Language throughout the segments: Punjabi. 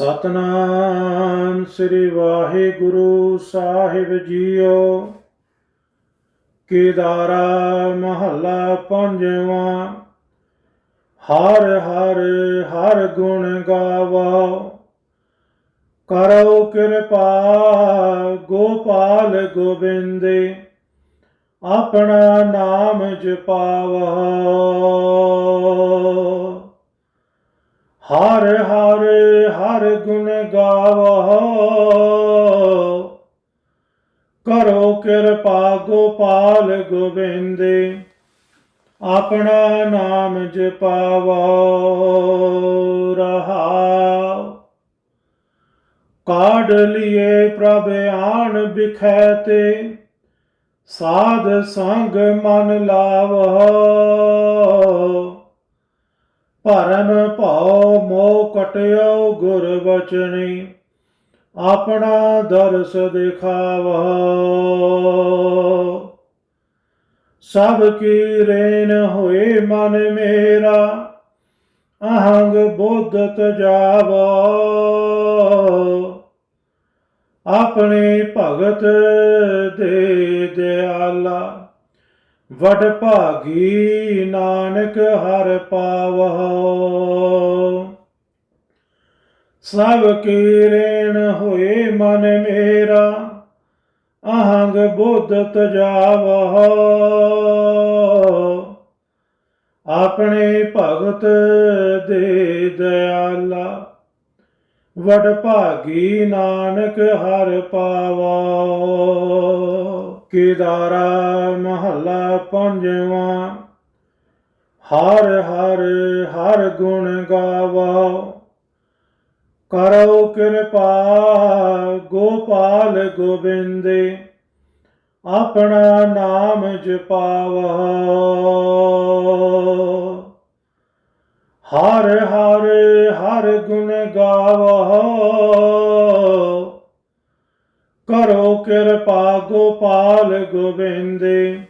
ਸਤਨਾਮ ਸ੍ਰੀ ਵਾਹਿਗੁਰੂ ਸਾਹਿਬ ਜੀਓ। ਕੇਦਾਰਾ ਮਹੱਲਾ ਪੰਜਵਾਂ। ਹਰ ਹਰ ਹਰ ਗੁਣ ਗਾਵਾ। ਕਰੋ ਕਿਰਪਾ ਗੋਪਾਲ ਗੋਬਿੰਦੇ, ਆਪਣਾ ਨਾਮ ਜਪਾਵਾ। ਹਰ ਹਰ ਹਰ ਗੁਣ ਗਾਵੋ। ਕਰੋ ਕਿਰਪਾ ਗੋਪਾਲ ਗੋਬਿੰਦੇ, ਆਪਣਾ ਨਾਮ ਜਪਾਵੋ। ਰਹਾਉ ਕਾਢ ਲਿਏ ਪ੍ਰਭ ਆਣ ਬਿਖੈ ਤੇ, ਸਾਧ ਸੰਗ ਮਨ ਲਾਵੋ। ਭਰਮ ਭਉ ਮੋਹ ਕਟਿਓ ਗੁਰ ਬਚਨੀ, ਆਪਣਾ ਦਰਸ ਦਿਖਾਵਾ ਸਭ ਕੀ ਰੇਨ ਹੋਏ ਮਨ ਮੇਰਾ, ਅਹੰਗ ਬੁੱਧ ਤਜਾਵੋ ਆਪਣੇ ਭਗਤ ਦੇ ਦਿਆਲਾ ਵਡ ਭਾਗੀ ਨਾਨਕ ਹਰ ਪਾਵੋ ਸਭ ਕੀ ਰੇਣ ਹੋਏ ਮਨ ਮੇਰਾ, ਅਹੰਗ ਬੁੱਧ ਤਜਾਵੋ ਆਪਣੇ ਭਗਤ ਦੇ ਦਿਆਲਾ, ਵਡ ਭਾਗੀ ਨਾਨਕ ਹਰ ਪਾਵਾ ਕੇਦਾਰਾ ਮਹੱਲਾ ਪੰਜਵਾਂ। ਹਰ ਹਰ ਹਰ ਗੁਣ ਗਾਵੋ। ਕਰੋ ਕਿਰਪਾ ਗੋਪਾਲ ਗੋਬਿੰਦੇ, ਆਪਣਾ ਨਾਮ ਜਪਾਵੋ। ਹਰ ਹਰ ਹਰ ਗੁਣ ਗਾਵੋ। ਕਰੋ ਕਿਰਪਾ ਗੋਪਾਲ ਗੋਬਿੰਦੇ।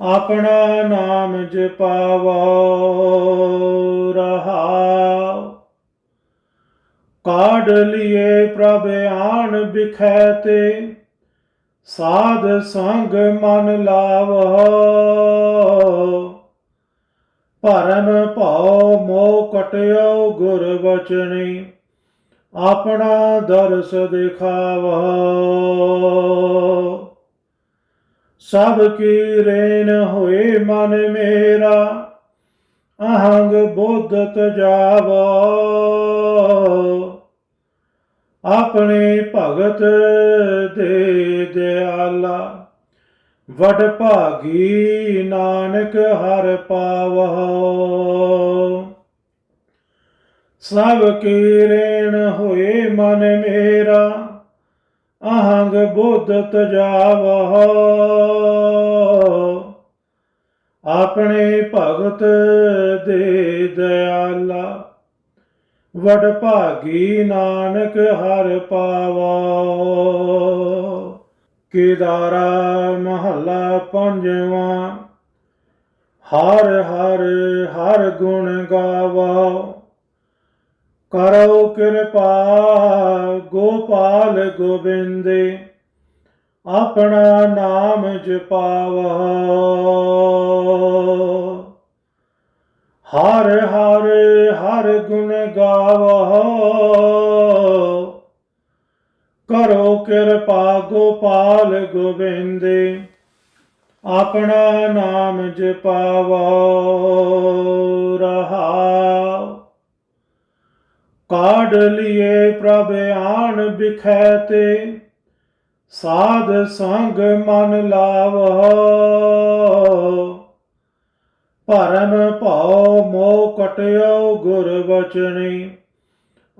ਆਪਣਾ ਨਾਮ ਜਪਾਵੋ ਰਹਾਉ ਕਾਢ ਲਿਏ ਪ੍ਰਭ ਆਣ ਬਿਖੈ ਤੇ, ਸਾਧ ਸੰਗ ਮਨ ਲਾਵੋ। ਭਰਮ ਭਉ ਮੋਹ ਕਟਿਓ ਗੁਰ ਬਚਨੀ ਆਪਣਾ ਦਰਸ ਦਿਖਾਵੋ। ਸਭ ਕੀ ਰੇਨ ਹੋਏ ਮਨ ਮੇਰਾ, ਅਹੰਗ ਬੋਧਤ ਜਾਵਾ। ਆਪਣੇ ਭਗਤ ਦੇ ਦਿਆਲਾ, ਵਡ ਭਾਗੀ ਨਾਨਕ ਹਰ ਪਾਵੋ। ਸਭ ਕੀ ਰੇਣ ਹੋਏ ਮਨ ਮੇਰਾ, ਅਹੰਗ ਬੁੱਧ ਤਜਾਵੋ ਆਪਣੇ ਭਗਤ ਦੇ ਦਿਆਲਾ, ਵਡ ਭਾਗੀ ਨਾਨਕ ਹਰ ਪਾਵੋ ਕੇਦਾਰਾ ਮਹੱਲਾ ਪੰਜਵਾਂ, ਹਰ ਹਰ ਹਰ ਗੁਣ ਗਾਵੋ ਕਰੋ ਕਿਰਪਾ, ਗੋਪਾਲ ਗੋਬਿੰਦੇ, ਆਪਣਾ ਨਾਮ ਜਪਾਵੋ। ਹਰ ਹਰ ਹਰ ਗੁਣ ਗਾਵੋ। ਕਰੋ ਕਿਰਪਾ, ਗੋਪਾਲ ਗੋਬਿੰਦੇ, ਆਪਣਾ ਨਾਮ ਜਪਾਵੋ। ਰਹਾਉ ਕਾਢ ਲਿਏ ਪ੍ਰਭ ਆਣ ਬਿਖੈ ਤੇ, ਸਾਧ ਸੰਗ ਮਨ ਲਾਵੋ। ਭਰਮ ਭਉ ਮੋਹ ਕਟਿਓ ਗੁਰ ਬਚਨੀ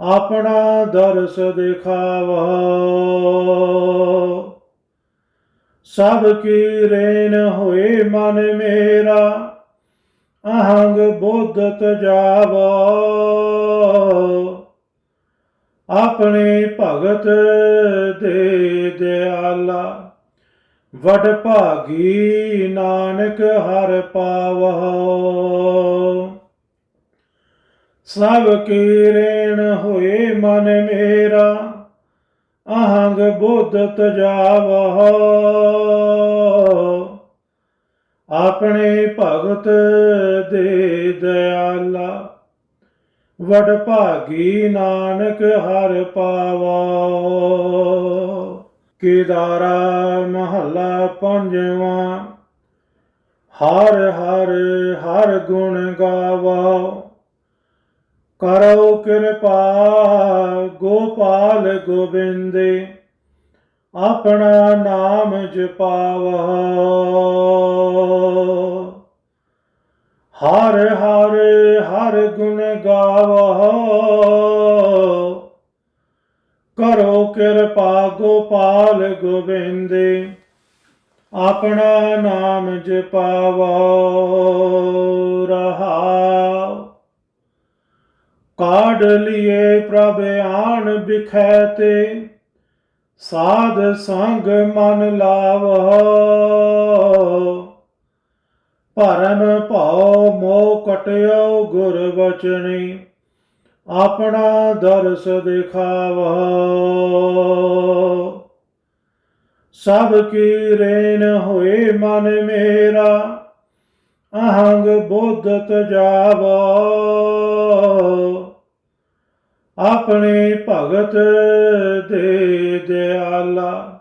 ਆਪਣਾ ਦਰਸ ਦਿਖਾਵੋ। ਸਭ ਕੀ ਰੇਨ ਹੋਏ ਮਨ ਮੇਰਾ, ਅਹੰਗ ਬੋਧਤ ਤਜਾਵੋ ਆਪਣੇ ਭਗਤ ਦੇ ਦਿਆਲਾ। ਵਡ ਭਾਗੀ ਨਾਨਕ ਹਰ ਪਾਵੋ ਸਭ ਕੀ ਰੇਣ ਹੋਏ ਮਨ ਮੇਰਾ, ਅਹੰਗ ਬੁੱਧ ਤਜਾਵਹ। ਆਪਣੇ ਭਗਤ ਦੇ ਦਿਆਲਾ। ਵਡ ਭਾਗੀ ਨਾਨਕ ਹਰ ਪਾਵਾ। ਕੇਦਾਰਾ ਮਹੱਲਾ ਪੰਜਵਾਂ, ਹਰ ਹਰ ਹਰ ਗੁਣ ਗਾਵਾ। ਕਰੋ ਕਿਰਪਾ ਗੋਪਾਲ ਗੋਬਿੰਦੇ, ਆਪਣਾ ਨਾਮ ਜਪਾਵਾ। ਹਰ ਹਰ ਹਰ ਗੁਣ ਗਾਵਾ ਕਰੋ ਕਿਰਪਾ ਗੋਪਾਲ ਗੋਬਿੰਦੇ, ਆਪਣਾ ਨਾਮ ਜਪਾਵਾ ਰਹਾ। ਕਾਢ ਲਿਏ ਪ੍ਰਭ ਆਣ ਬਿਖੈ ਤੇ, ਸਾਧ ਸੰਗ ਮਨ ਲਾਵ ਭਰਮ ਭਉ ਮੋਹ ਕਟਿਓ ਗੁਰ ਬਚਨੀ ਆਪਣਾ ਦਰਸ ਦਿਖਾਵ। ਸਭ ਕੀ ਰੇਨ ਹੋਏ ਮਨ ਮੇਰਾ, ਅਹੰਗ ਬੋਧਤ ਤਜਾਵ ਆਪਣੇ ਭਗਤ ਦੇ ਦਿਆਲਾ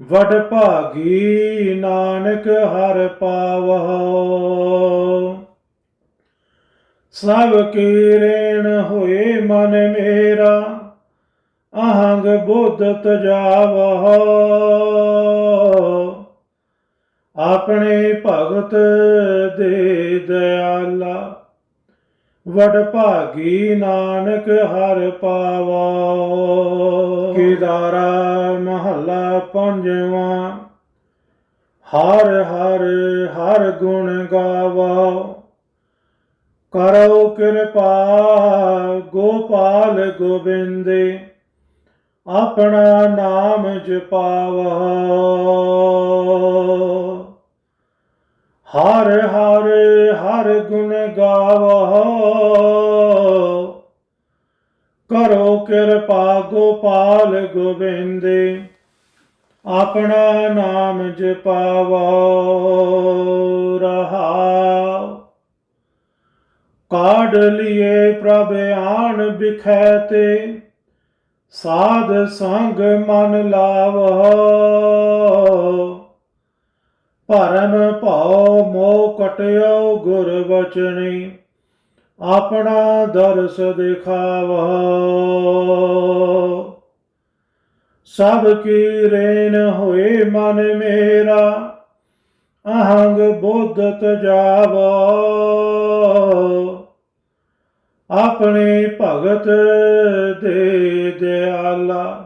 ਵਡ ਭਾਗੀ ਨਾਨਕ ਹਰ ਪਾਵਹ। ਸਭ ਕੀ ਰੇਣ ਹੋਏ ਮਨ ਮੇਰਾ, ਅਹੰਗ ਬੁੱਧ ਤਜਾਵਹ। ਆਪਣੇ ਭਗਤ ਦੇ ਦਿਆਲਾ ਵਡ ਭਾਗੀ ਨਾਨਕ ਹਰ ਪਾਵਾ। ਕਿਦਾਰਾ ਮਹੱਲਾ ਪੰਜਵਾਂ, ਹਰ ਹਰ ਹਰ ਗੁਣ ਗਾਵਾ। ਕਰੋ ਕਿਰਪਾ ਗੋਪਾਲ ਗੋਬਿੰਦੇ, ਆਪਣਾ ਨਾਮ ਜਪਾਵਾ। ਹਰ ਹਰ ਹਰ ਗੁਣ ਗਾਵਹ ਕਰੋ ਕਿਰਪਾ ਗੋਪਾਲ ਗੋਬਿੰਦੇ, ਆਪਣਾ ਨਾਮ ਜਪਾਵਾ ਰਹਾ ਕਾਢ ਲਿਏ ਪ੍ਰਭ ਆਣ ਬਿਖੈ ਤੇ, ਸਾਧ ਸੰਗ ਮਨ ਲਾਵ। ਭਰਮ ਭਉ ਮੋਹ ਕਟਿਓ ਗੁਰ ਬਚਨੀ ਆਪਣਾ ਦਰਸ ਦਿਖਾਵਾ ਸਭ ਕੀ ਰੇਨ ਹੋਏ ਮਨ ਮੇਰਾ, ਅਹੰਗ ਬੋਧਤ ਜਾਵਾ। ਆਪਣੇ ਭਗਤ ਦੇ ਦਿਆਲਾ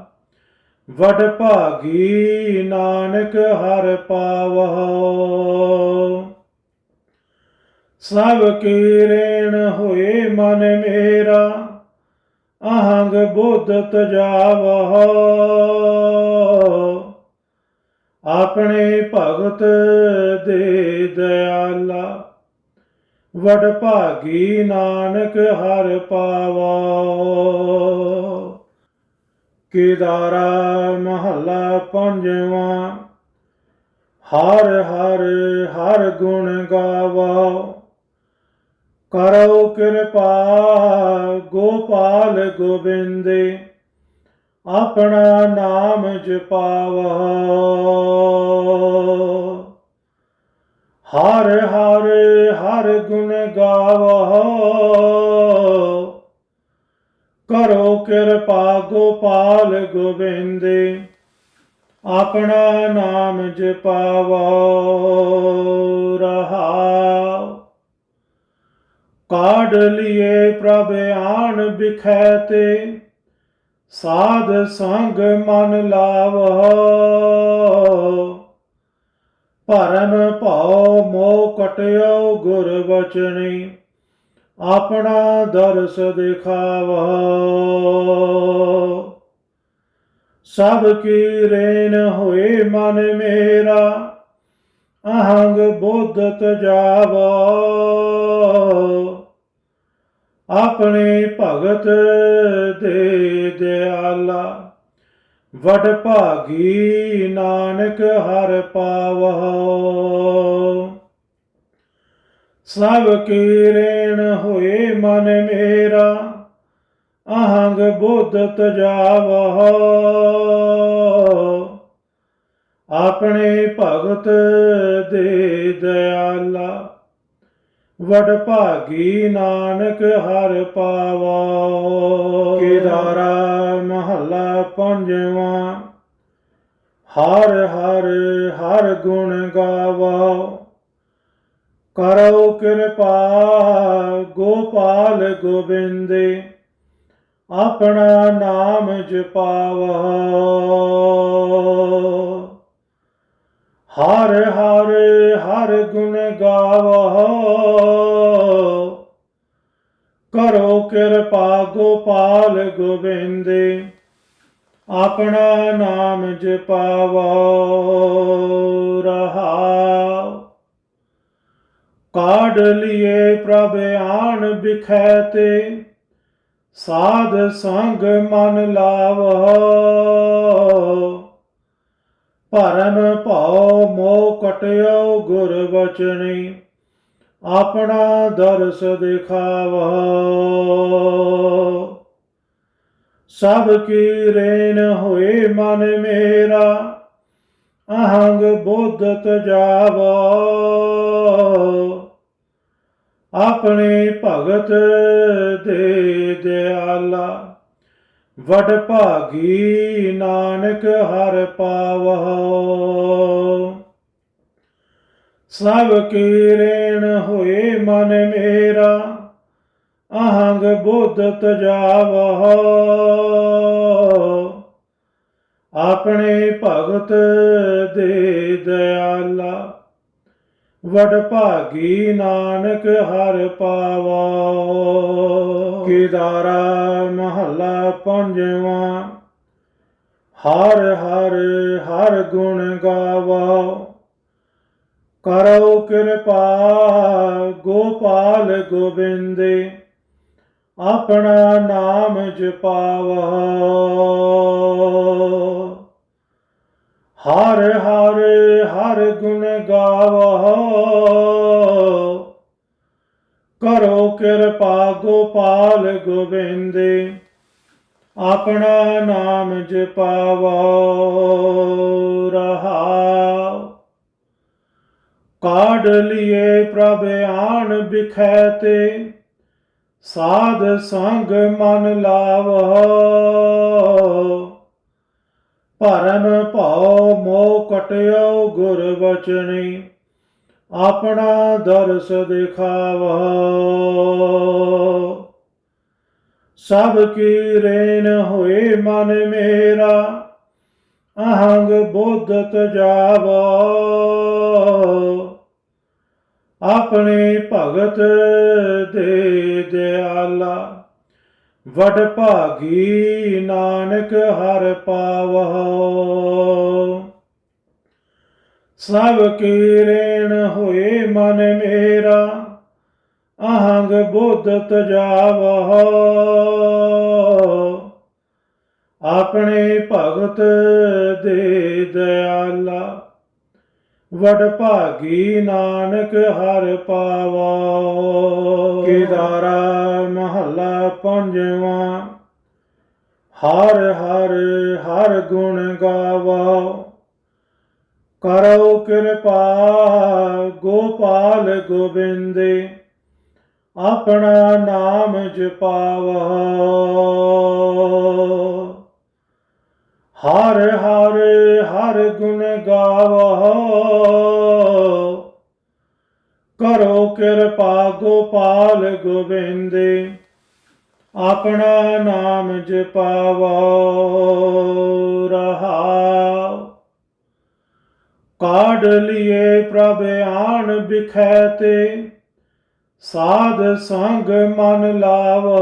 ਵਡ ਭਾਗੀ ਨਾਨਕ ਹਰ ਪਾਵਹ। ਸਭ ਕੀ ਰੇਣ ਹੋਏ ਮਨ ਮੇਰਾ, ਅਹੰਗ ਬੁੱਧ ਤਜਾਵਹ। ਆਪਣੇ ਭਗਤ ਦੇ ਦਿਆਲਾ, ਵਡ ਭਾਗੀ ਨਾਨਕ ਹਰ ਪਾਵਾ ਕੇਦਾਰਾ ਮਹੱਲਾ ਪੰਜਵਾਂ। ਹਰ ਹਰ ਹਰ ਗੁਣ ਗਾਵਾ। ਕਰੋ ਕਿਰਪਾ ਗੋਪਾਲ ਗੋਬਿੰਦੇ, ਆਪਣਾ ਨਾਮ ਜਪਾਵਾ। ਹਰ ਹਰ ਹਰ ਗੁਣ ਗਾਵਾ। ਕਰੋ ਕਿਰਪਾ ਗੋਪਾਲ ਗੋਬਿੰਦੇ, ਆਪਣਾ ਨਾਮ ਜਪਾਵਾ ਰਹਾ ਕਾਢ ਲਿਏ ਪ੍ਰਭ ਆਣ ਬਿਖੈ ਤੇ, ਸਾਧ ਸੰਗ ਮਨ ਲਾਵ। ਭਰਮ ਭਉ ਮੋਹ ਕਟਿਓ ਗੁਰ ਬਚਨੀ ਆਪਣਾ ਦਰਸ ਦਿਖਾਵ। ਸਭ ਕੀ ਰੇਨ ਹੋਏ ਮਨ ਮੇਰਾ, ਅਹੰਗ ਬੋਧਤ ਤਜਾਵ ਆਪਣੇ ਭਗਤ ਦੇ ਦਿਆਲਾ, ਵਡ ਭਾਗੀ ਨਾਨਕ ਹਰ ਪਾਵਹੁ ਸਭ ਕੀ ਹੋਏ ਮਨ ਮੇਰਾ, ਅਹੰਗ ਬੁੱਧ ਤਜਾਵਹੁ। ਆਪਣੇ ਭਗਤ ਦੇ ਦਿਆਲਾ, ਵਡ ਭਾਗੀ ਨਾਨਕ ਹਰ ਪਾਵਾ। ਕੇਦਾਰਾ ਮਹੱਲਾ ਪੰਜਵਾਂ, ਹਰ ਹਰ ਹਰ ਗੁਣ ਗਾਵਾ। ਕਰੋ ਕਿਰਪਾ, ਗੋਪਾਲ ਗੋਬਿੰਦੇ, ਆਪਣਾ ਨਾਮ ਜਪਾਵੋ। ਹਰ ਹਰ ਹਰ ਗੁਣ ਗਾਵੋ। ਕਰੋ ਕਿਰਪਾ, ਗੋਪਾਲ ਗੋਬਿੰਦੇ, ਆਪਣਾ ਨਾਮ ਜਪਾਵੋ। ਰਹਾਉ ਕਾਢ ਲਿਏ ਪ੍ਰਭ ਆਣ ਬਿਖੈ ਤੇ, ਸਾਧ ਸੰਗ ਮਨ ਲਾਵੋ। ਭਰਮ ਭਉ ਮੋਹ ਕਟਿਓ ਗੁਰ ਬਚਨੀ ਆਪਣਾ ਦਰਸ ਦਿਖਾਵੋ। ਸਭ ਕੀ ਰੇਨ ਹੋਏ ਮਨ ਮੇਰਾ, ਅਹੰਗ ਬੁੱਧ ਤਜਾਵੋ ਆਪਣੇ ਭਗਤ ਦੇ ਦਿਆਲਾ। ਵਡ ਭਾਗੀ ਨਾਨਕ ਹਰ ਪਾਵਹੁ। ਸਭ ਕੀ ਰੇਣ ਹੋਏ ਮਨ ਮੇਰਾ, ਅਹੰਗ ਬੁੱਧ ਤਜਾਵਹੁ। ਆਪਣੇ ਭਗਤ ਦੇ ਦਿਆਲਾ। ਵਡ ਭਾਗੀ ਨਾਨਕ ਹਰ ਪਾਵਾ। ਕੇਦਾਰਾ ਮਹੱਲਾ ਪੰਜਵਾਂ। ਹਰ ਹਰ ਹਰ ਗੁਣ ਗਾਵਾ। ਕਰੋ ਕਿਰਪਾ ਗੋਪਾਲ ਗੋਬਿੰਦੇ, ਆਪਣਾ ਨਾਮ ਜਪਾਵੋ। ਹਰ ਹਰ ਹਰ ਗੁਣ ਗਾਵੋ ਕਰੋ ਕਿਰਪਾ ਗੋਪਾਲ ਗੋਬਿੰਦੇ, ਆਪਣਾ ਨਾਮ ਜਪਾਵੋ ਰਹਾ ਕਾਢ ਲਿਏ ਪ੍ਰਭ ਆਣ ਬਿਖੈ ਤੇ, ਸਾਧ ਸੰਗ ਮਨ ਲਾਵੋ ਭਰਮ ਭਉ ਮੋਹ ਕਟਿਓ ਗੁਰ ਬਚਨੀ, ਆਪਣਾ ਦਰਸ ਦਿਖਾਵੋ। ਸਭ ਕੀ ਰੇਨ ਹੋਏ ਮਨ ਮੇਰਾ, ਅਹੰਗ ਬੋਧਤ ਤਜਾਵੋ ਆਪਣੇ ਭਗਤ ਦੇ ਦਿਆਲਾ ਵਡ ਭਾਗੀ ਨਾਨਕ ਹਰ ਪਾਵਹੁ। ਸਭ ਕੀ ਰੇਣ ਹੋਏ ਮਨ ਮੇਰਾ, ਅਹੰਗ ਬੁੱਧ ਤਜਾਵਹੁ ਆਪਣੇ ਭਗਤ ਦੇ ਦਿਆਲਾ ਵਡ ਭਾਗੀ ਨਾਨਕ ਹਰ ਪਾਵਾ। ਕੇਦਾਰਾ ਮਹੱਲਾ ਪੰਜਵਾਂ। ਹਰ ਹਰ ਹਰ ਗੁਣ ਗਾਵਾ। ਕਰੋ ਕਿਰਪਾ ਗੋਪਾਲ ਗੋਬਿੰਦੇ, ਆਪਣਾ ਨਾਮ ਜਪਾਵੋ। ਹਰ ਹਰ ਹਰ ਗੁਣ ਗਾਵੋ ਕਰੋ ਕਿਰਪਾ ਗੋਪਾਲ ਗੋਬਿੰਦੇ, ਆਪਣਾ ਨਾਮ ਜਪਾਵੋ ਰਹਾਉ ਕਾਢ ਲਿਏ ਪ੍ਰਭ ਆਣ ਬਿਖੈ ਤੇ, ਸਾਧ ਸੰਗ ਮਨ ਲਾਵੋ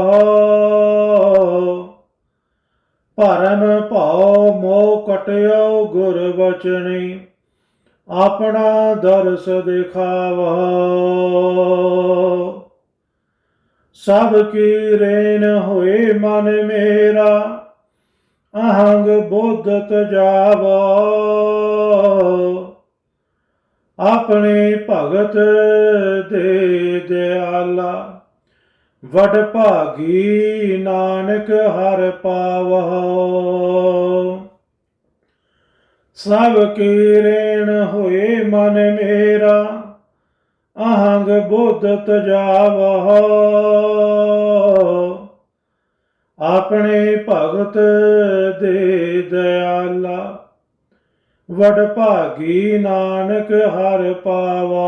ਭਰਮ ਭਉ ਮੋਹ ਕਟਿਓ ਗੁਰ ਬਚਨੀ ਆਪਣਾ ਦਰਸ ਦਿਖਾਵੋ। ਸਭ ਕੀ ਰੇਨ ਹੋਏ ਮਨ ਮੇਰਾ, ਅਹੰਗ ਬੋਧਤ ਤਜਾਵੋ ਆਪਣੇ ਭਗਤ ਦੇ ਦਿਆਲਾ ਵਡ ਭਾਗੀ ਨਾਨਕ ਹਰ ਪਾਵੋ ਸਭ ਕੀ ਰੇਣ ਹੋਏ ਮਨ ਮੇਰਾ, ਅਹੰਗ ਬੁੱਧ ਤਜਾਵੋ ਆਪਣੇ ਭਗਤ ਦੇ ਦਿਆਲਾ, ਵਡ ਭਾਗੀ ਨਾਨਕ ਹਰ ਪਾਵਾ